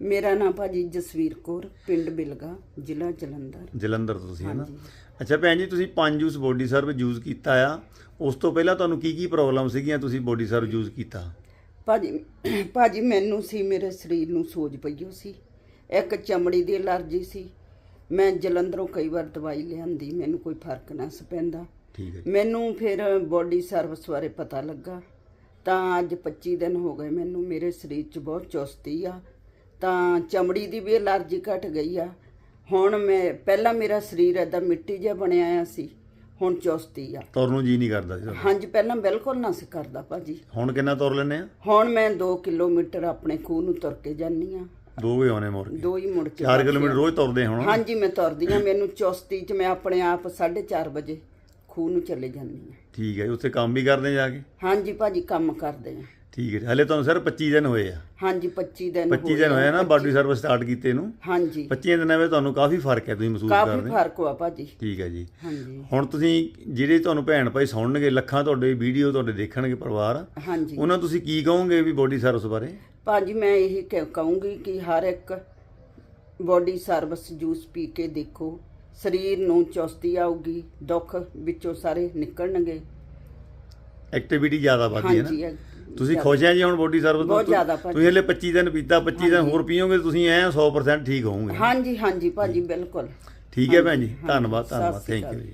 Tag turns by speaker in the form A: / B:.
A: ਮੇਰਾ ਨਾਮ ਭਾਜੀ ਜਸਵੀਰ ਕੌਰ ਪਿੰਡ ਬਿਲਗਾ ਜ਼ਿਲ੍ਹਾ ਜਲੰਧਰ।
B: ਜਲੰਧਰ ਤੋਂ ਤੁਸੀਂ ਹੈ ਨਾ। ਅੱਛਾ ਭੈਣ ਜੀ ਤੁਸੀਂ ਪੰਜ ਜੂਸ ਬੋਡੀ ਸਰਵ ਯੂਜ਼ ਕੀਤਾ ਆ। ਉਸ ਤੋਂ ਪਹਿਲਾਂ ਤੁਹਾਨੂੰ ਕੀ ਕੀ ਪ੍ਰੋਬਲਮ ਸੀਗੀਆਂ ਤੁਸੀਂ ਬੋਡੀ ਸਰਵ ਯੂਜ਼ ਕੀਤਾ?
A: ਭਾਜੀ ਭਾਜੀ ਮੈਨੂੰ ਸੀ ਮੇਰੇ ਸਰੀਰ ਨੂੰ ਸੋਜ ਪਈ ਹੋ ਸੀ। ਇੱਕ ਚਮੜੀ ਦੀ ਅਲਰਜੀ ਸੀ। ਮੈਂ ਜਲੰਧਰੋਂ ਕਈ ਵਾਰ ਦਵਾਈ ਲਿਆਂਦੀ ਮੈਨੂੰ ਕੋਈ ਫ਼ਰਕ ਨਾ ਸੀ ਪੈਂਦਾ।
B: ਠੀਕ ਹੈ। ਜੀ।
A: ਮੈਨੂੰ ਫਿਰ ਬੋਡੀ ਸਰਵਿਸ ਬਾਰੇ ਪਤਾ ਲੱਗਾ। ਤਾਂ ਅੱਜ 25 ਦਿਨ ਹੋ ਗਏ ਮੈਨੂੰ ਮੇਰੇ ਸਰੀਰ 'ਚ ਬਹੁਤ ਚੁਸਤੀ ਆ। ਤਾਂ ਚਮੜੀ ਦੀ ਵੀ ਅਲਰਜੀ ਘਟ ਗਈ ਆ। ਹੁਣ ਮੈਂ ਪਹਿਲਾਂ ਮੇਰਾ ਸਰੀਰ ਏਦਾਂ ਮਿੱਟੀ ਜਿਹਾ ਬਣਿਆ ਆ ਸੀ ਹੁਣ ਚੁਸਤੀ ਆ।
B: ਤੁਰਨ ਜੀ ਨਹੀਂ ਕਰਦਾ ਤੁਹਾਡਾ।
A: ਹਾਂਜੀ ਪਹਿਲਾਂ ਬਿਲਕੁਲ ਨਾ ਸੀ ਕਰਦਾ ਭਾਜੀ।
B: ਹੁਣ ਕਿੰਨਾ ਤੁਰ ਲੈਨੇ ਆ?
A: ਹੁਣ ਮੈਂ 2 ਕਿਲੋਮੀਟਰ ਆਪਣੇ ਖੂਹ ਨੂੰ ਤੁਰ ਕੇ ਜਾਂਦੀ ਆ।
B: ਦੋ ਵਜੇ ਆਉਣੇ ਮੁੜ ਕੇ।
A: ਦੋ ਹੀ ਮੁੜ ਕੇ
B: 4 ਕਿਲੋਮੀਟਰ ਰੋਜ਼ ਤੁਰਦੇ ਹੁਣ?
A: ਹਾਂਜੀ ਮੈਂ ਤੁਰਦੀ ਆ। ਮੈਨੂੰ ਚੁਸਤੀ 'ਚ ਮੈਂ ਆਪਣੇ ਆਪ 4:30 ਵਜੇ ਖੂਹ ਨੂੰ ਚਲੇ ਜਾਂਦੀ ਆ।
B: ਠੀਕ ਹੈ ਜੀ, ਉੱਥੇ ਕੰਮ ਵੀ ਕਰਦੇ ਜਾ ਕੇ?
A: ਹਾਂਜੀ ਭਾਜੀ ਕੰਮ ਕਰਦੇ ਆ।
B: ਠੀਕ ਹੈ। ਹਲੇ ਤੁਹਾਨੂੰ ਸਿਰ 25 ਦਿਨ ਹੋਏ ਆ।
A: ਹਾਂਜੀ 25 ਦਿਨ
B: 25 ਦਿਨ ਹੋਏ ਆ ਨਾ ਬਾਡੀ ਸਰਵਿਸ ਸਟਾਰਟ ਕੀਤੇ ਨੂੰ।
A: ਹਾਂਜੀ।
B: 25 ਦਿਨਾਂ ਵਿੱਚ ਤੁਹਾਨੂੰ ਕਾਫੀ ਫ਼ਰਕ ਹੈ ਤੁਸੀਂ ਮਹਿਸੂਸ
A: ਕਾਫੀ
B: ਕਰਦੇ
A: ਫ਼ਰਕ ਹੋਆ ਭਾਜੀ।
B: ਠੀਕ ਹੈ ਜੀ।
A: ਹਾਂਜੀ।
B: ਹੁਣ ਤੁਸੀਂ ਜਿਹੜੇ ਤੁਹਾਨੂੰ ਭੈਣ ਭਾਈ ਸੁਣਨਗੇ ਲੱਖਾਂ ਤੁਹਾਡੇ ਵੀਡੀਓ ਤੁਹਾਡੇ ਦੇਖਣਗੇ ਪਰਿਵਾਰ
A: ਹਾਂਜੀ।
B: ਉਹਨਾਂ ਨੂੰ ਤੁਸੀਂ ਕੀ ਕਹੋਗੇ ਵੀ ਬੋਡੀ ਸਰਵਿਸ ਬਾਰੇ?
A: ਭਾਜੀ ਮੈਂ ਇਹੀ ਕਹਿ- ਕਹੂੰਗੀ ਕਿ ਹਰ ਇੱਕ ਬੋਡੀ ਸਰਵਿਸ ਜੂਸ ਪੀ ਕੇ ਦੇਖੋ। ਸਰੀਰ ਨੂੰ ਚੁਸਤੀ ਆਊਗੀ ਦੁੱਖ ਵਿੱਚੋਂ ਸਾਰੇ ਨਿਕਲਣਗੇ।
B: ਐਕਟੀਵਿਟੀ ਜ਼ਿਆਦਾ ਵਧਦੀ ਹੈ ਨਾ।
A: ਹਾਂਜੀ
B: ਤੁਸੀਂ ਖੁਸ਼ ਹੈ ਜੀ ਹੁਣ ਬੋਡੀ ਸਰਵਿਸ
A: ਬਹੁਤ ਜ਼ਿਆਦਾ ਭਾਜੀ।
B: ਤੁਸੀਂ ਹਲੇ 25 ਦਿਨ ਪੀਤਾ 25 ਦਿਨ ਹੋਰ ਪੀਓਗੇ ਤੁਸੀਂ ਐ 100% ਠੀਕ ਹੋਵੋਗੇ।
A: ਹਾਂਜੀ ਹਾਂਜੀ ਭਾਜੀ ਬਿਲਕੁਲ।
B: ਠੀਕ ਹੈ ਭੈਣ ਜੀ ਧੰਨਵਾਦ ਧੰਨਵਾਦ। Thank you. ਜੀ।